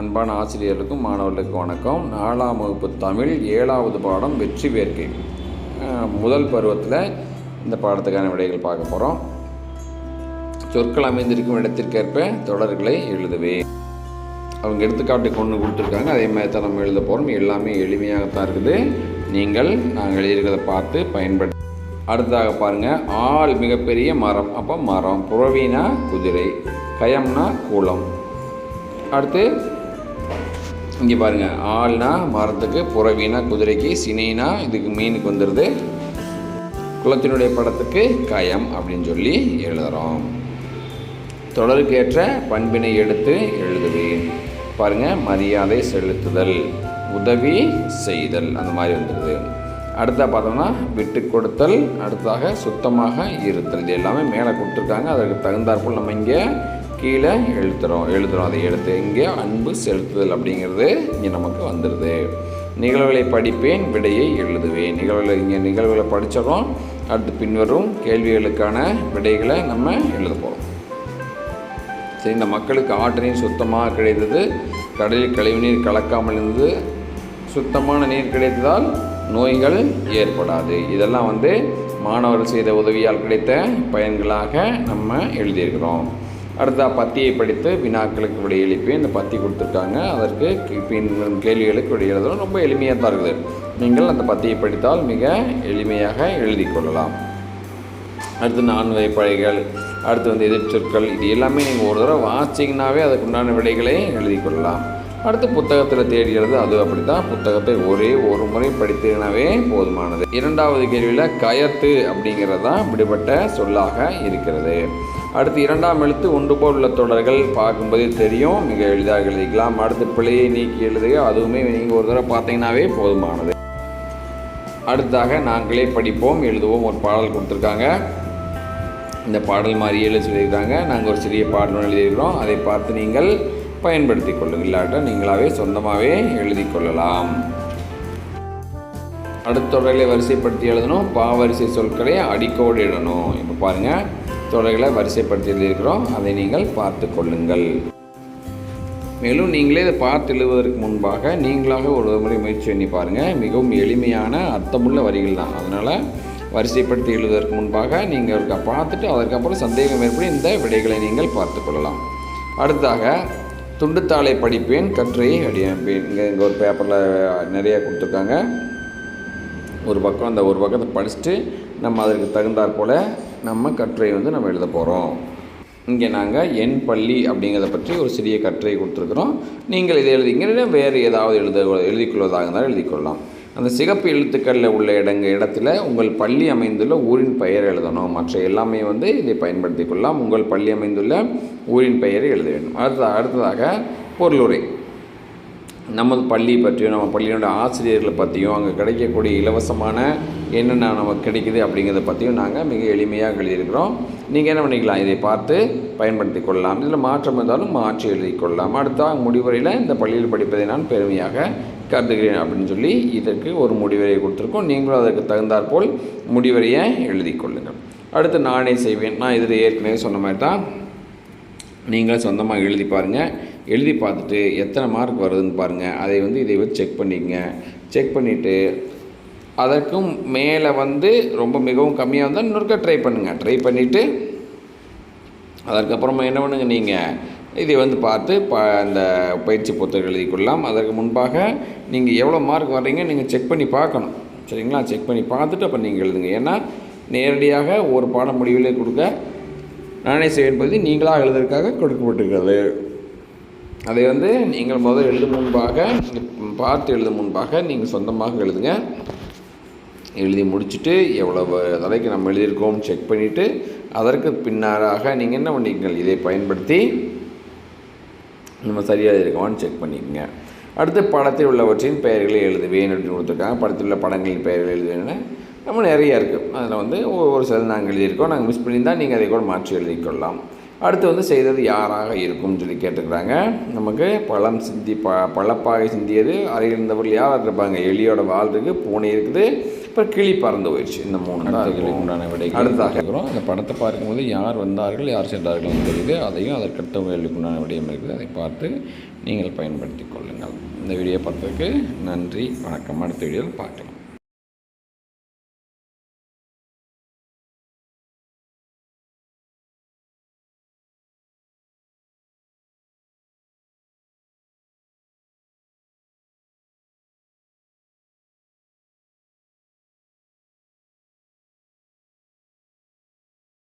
அன்பான ஆசிரியர்களுக்கும் மாணவர்களுக்கும் வணக்கம். நாலாம் வகுப்பு தமிழ் ஏழாவது பாடம் வெற்றி வேர்க்கை முதல் பருவத்தில் இந்த பாடத்துக்கான விடைகள் பார்க்க போகிறோம் சொற்கள் அமைந்திருக்கும் இடத்திற்கேற்ப தொடர்களை எழுதுவே. அவங்க எடுத்துக்காட்டு கொண்டு கொடுத்துருக்காங்க. அதே மாதிரி தான் நம்ம எழுத போகிறோம் எல்லாமே எளிமையாகத்தான் இருக்குது. நீங்கள் நாங்கள் எழுதியிருக்கிறத பார்த்து பயன்படுத்த அடுத்ததாக பாருங்கள் ஆள் மிகப்பெரிய மரம். அப்போ மரம். புறவினா குதிரை. கயம்னா கூலம் அடுத்து இங்கே பாருங்கள் ஆள்னா மரத்துக்கு புறவினா குதிரைக்கு சினைனா இதுக்கு மீனுக்கு வந்துடுது குளத்தினுடைய படத்துக்கு கயம் அப்படின்னு சொல்லி எழுதுகிறோம் தொடருக்கேற்ற பண்பினை எடுத்து எழுதுவேன். பாருங்கள் மரியாதை செலுத்துதல் உதவி செய்தல் அந்த மாதிரி வந்துடுது அடுத்தா பார்த்தோம்னா விட்டு கொடுத்தல் அடுத்ததாக சுத்தமாக இருத்தல். இது எல்லாமே மேலே கொடுத்துருக்காங்க. அதற்கு தகுந்தாற்போல் நம்ம இங்கே கீழே எழுத்துறோம் எழுதுறோம். அதை எழுத்து இங்கே அன்பு செலுத்துதல் அப்படிங்கிறது இங்கே நமக்கு வந்துடுது நிகழ்வுகளை படிப்பேன் விடையை எழுதுவேன். நிகழ்வுகளை இங்கே நிகழ்வுகளை படிச்சிடறோம். அடுத்து பின்வரும் கேள்விகளுக்கான விடைகளை நம்ம எழுத போகிறோம் சரி இந்த மக்களுக்கு ஆற்று நீர் சுத்தமாக கிடைத்தது கடலில் கழிவு நீர் கலக்காமல் இருந்தது சுத்தமான நீர் கிடைத்ததால் நோய்கள் ஏற்படாது. இதெல்லாம் வந்து மாணவர்கள் செய்த உதவியால் கிடைத்த பயன்களாக நம்ம எழுதியிருக்கிறோம். அடுத்ததாக பத்தியை படித்து வினாக்களுக்கு விடை எழுப்பி இந்த பத்தி கொடுத்துருக்காங்க. அதற்கு பின் கேள்விகளுக்கு விடை எழுதலாம் ரொம்ப எளிமையாக தான் இருக்குது. நீங்கள் அந்த பத்தியை படித்தால் மிக எளிமையாக எழுதி கொள்ளலாம். அடுத்து நான்கு வகைப்படைகள் அடுத்து வந்து எதிர்ச்சொற்கள் இது எல்லாமே நீங்கள் ஒரு தடவை வாசிச்சிங்கனாவே அதுக்குண்டான விடைகளை எழுதி கொள்ளலாம். அடுத்து புத்தகத்தில் தேடுகிறது அது அப்படி தான் புத்தகத்தை ஒரே ஒரு முறை படித்தீங்கனாவே போதுமானது. இரண்டாவது கேள்வியில் கயத்து அப்படிங்கிறது தான் விடுபட்ட சொல்லாக இருக்கிறது. அடுத்து இரண்டாம் எழுத்து ஒன்று போல் உள்ள தொடர்கள் பார்க்கும்போது தெரியும். மிக எளிதாக எழுதிக்கலாம். அடுத்து பிழையை நீக்கி எழுதுக. அதுவுமே நீங்கள் ஒரு தடவை பார்த்தீங்கன்னாவே போதுமானது. அடுத்ததாக நாங்களே படிப்போம் எழுதுவோம். ஒரு பாடல் கொடுத்துருக்காங்க. இந்த பாடல் மாதிரி எழுத சொல்லியிருக்காங்க. நாங்கள் ஒரு சிறிய பாடல் எழுதியிருக்கிறோம். அதை பார்த்து நீங்கள் பயன்படுத்தி கொள்ளுங்கள். இல்லாட்ட நீங்களாகவே சொந்தமாகவே எழுதி கொள்ளலாம். அடுத்த தொடர்களை வரிசைப்படுத்தி எழுதணும். பாவரிசை சொற்களை அடிக்கோடு இடணும். இப்போ பாருங்கள் தொடர்களை வரிசைப்படுத்தி எழுதியிருக்கிறோம் அதை நீங்கள் பார்த்து கொள்ளுங்கள். மேலும் நீங்களே இதை பார்த்து எழுவதற்கு முன்பாக நீங்களாக ஒரு முறை முயற்சி பண்ணி பாருங்கள் மிகவும் எளிமையான அர்த்தமுள்ள வரிகள் தான். அதனால் வரிசைப்படுத்தி எழுதுவதற்கு முன்பாக நீங்கள் ஒருக்கா பார்த்துட்டு அதற்கப்புறம் சந்தேகம் ஏற்படி இந்த விடைகளை நீங்கள் பார்த்து கொள்ளலாம். அடுத்ததாக துண்டுத்தாளை படிப்பேன் கற்றையை அடியமைப்பேன் இங்கே இங்கே ஒரு பேப்பரில் நிறைய கொடுத்துருக்காங்க. ஒரு பக்கம் அந்த ஒரு பக்கத்தை படிச்சுட்டு நம்ம அதற்கு தகுந்தாற் போல் நம்ம கட்டுரை வந்து நம்ம எழுத போகிறோம் இங்கே நாங்கள் என் பள்ளி அப்படிங்கிறத பற்றி ஒரு சிறிய கட்டுரை கொடுத்துருக்குறோம். நீங்கள் இதை எழுதிங்க இல்லை வேறு ஏதாவது எழுத எழுதிக்கொள்வதாக இருந்தாலும் எழுதிக்கொள்ளலாம். அந்த சிகப்பு எழுத்துக்களில் உள்ள இடங்க இடத்துல உங்கள் பள்ளி அமைந்துள்ள ஊரின் பெயர் எழுதணும். மற்ற எல்லாமே வந்து இதை பயன்படுத்தி கொள்ளலாம். உங்கள் பள்ளி அமைந்துள்ள ஊரின் பெயரை எழுத வேண்டும். அடுத்த அடுத்ததாக பொருளுரை. நமது பள்ளி பற்றியும் நம்ம பள்ளியோட ஆசிரியர்களை பற்றியும் அங்கே கிடைக்கக்கூடிய இலவசமான என்னென்ன நமக்கு கிடைக்குது அப்படிங்கிறத பற்றியும் நாங்கள் மிக எளிமையாக எழுதியிருக்கிறோம். நீங்கள் என்ன பண்ணிக்கலாம்? இதை பார்த்து பயன்படுத்தி கொள்ளலாம். இதில் மாற்றம் இருந்தாலும் மாற்றி எழுதி கொள்ளலாம். அடுத்த முடிவுரையில் இந்த பள்ளியில் படிப்பதை நான் பெருமையாக கருதுகிறேன் அப்படின்னு சொல்லி இதற்கு ஒரு முடிவரையை கொடுத்துருக்கோம். நீங்களும் அதற்கு தகுந்தாற்போல் முடிவரையை எழுதி கொள்ளுங்கள். அடுத்து நானே செய்வேன். நான் இதில் ஏற்கனவே சொன்ன மாதிரி தான் நீங்கள் சொந்தமாக எழுதி பாருங்கள் எழுதி பார்த்துட்டு எத்தனை மார்க் வருதுன்னு பாருங்கள் அதை வந்து இதை வச்சு செக் பண்ணிக்கங்க. செக் பண்ணிவிட்டு அதற்கும் மேலே வந்து ரொம்ப மிகவும் கம்மியாக இருந்தால் இன்னொருக்க ட்ரை பண்ணுங்கள் ட்ரை பண்ணிவிட்டு அதற்கப்புறமா என்ன பண்ணுங்க நீங்கள் இதை வந்து பார்த்து ப அந்த பயிற்சி புத்தகம் எழுதி கொள்ளலாம். அதற்கு முன்பாக நீங்கள் எவ்வளோ மார்க் வர்றீங்க நீங்கள் செக் பண்ணி பார்க்கணும். சரிங்களா? செக் பண்ணி பார்த்துட்டு அப்போ நீங்கள் எழுதுங்க. ஏன்னா நேரடியாக ஒரு பாட முடிவிலே கொடுக்க நானே செய்வேன் பகுதி நீங்களாக எழுதுறதுக்காக கொடுக்கப்பட்டிருக்கிறது. அதை வந்து நீங்கள் முதல் எழுதும் முன்பாக பார்த்து எழுதும் முன்பாக நீங்கள் சொந்தமாக எழுதுங்க. எழுதி முடிச்சுட்டு எவ்வளவு தலைக்கு நம்ம எழுதியிருக்கோம் செக் பண்ணிவிட்டு அதற்கு பின்னாராக நீங்கள் என்ன பண்ணிக்கங்கள் இதை பயன்படுத்தி நம்ம சரியாக இருக்கோமான்னு செக் பண்ணிக்கோங்க. அடுத்து படத்தில் உள்ளவற்றின் பெயர்களை எழுதுவேன் அப்படின்னு கொடுத்துருக்காங்க. படத்தில் உள்ள படங்களின் பெயர்களை எழுதுவேன்னு நம்ம நிறைய இருக்குது அதில் வந்து ஒரு சில நாங்கள் எழுதியிருக்கோம். நாங்கள் மிஸ் பண்ணியிருந்தால் நீங்கள் அதை கூட மாற்றி எழுதிக்கொள்ளலாம். அடுத்து வந்து செய்தது யாராக இருக்கும்னு சொல்லி கேட்டுக்கிறாங்க. நமக்கு பழம் சிந்தி ப பழப்பாகை சிந்தியது அருகில் இருந்தவர்கள் யார் இருப்பாங்க? எலியோட வால் இருக்குது பூனை இருக்குது இப்போ கிளி பறந்து போயிடுச்சு. இந்த மூணு தான் அதுகளுக்கு உண்டான விடை அடுத்தாக இருக்கிறோம் அந்த படத்தை பார்க்கும்போது யார் வந்தார்கள் யார் சென்றார்கள் தெரியுது. அதையும் அதற்கடுத்த வேலைக்கு உண்டான விடயம் இருக்குது. அதை பார்த்து நீங்கள் பயன்படுத்தி கொள்ளுங்கள். இந்த வீடியோ பார்த்ததுக்கு நன்றி வணக்கம். அடுத்த வீடியோவில் பார்க்கலாம்.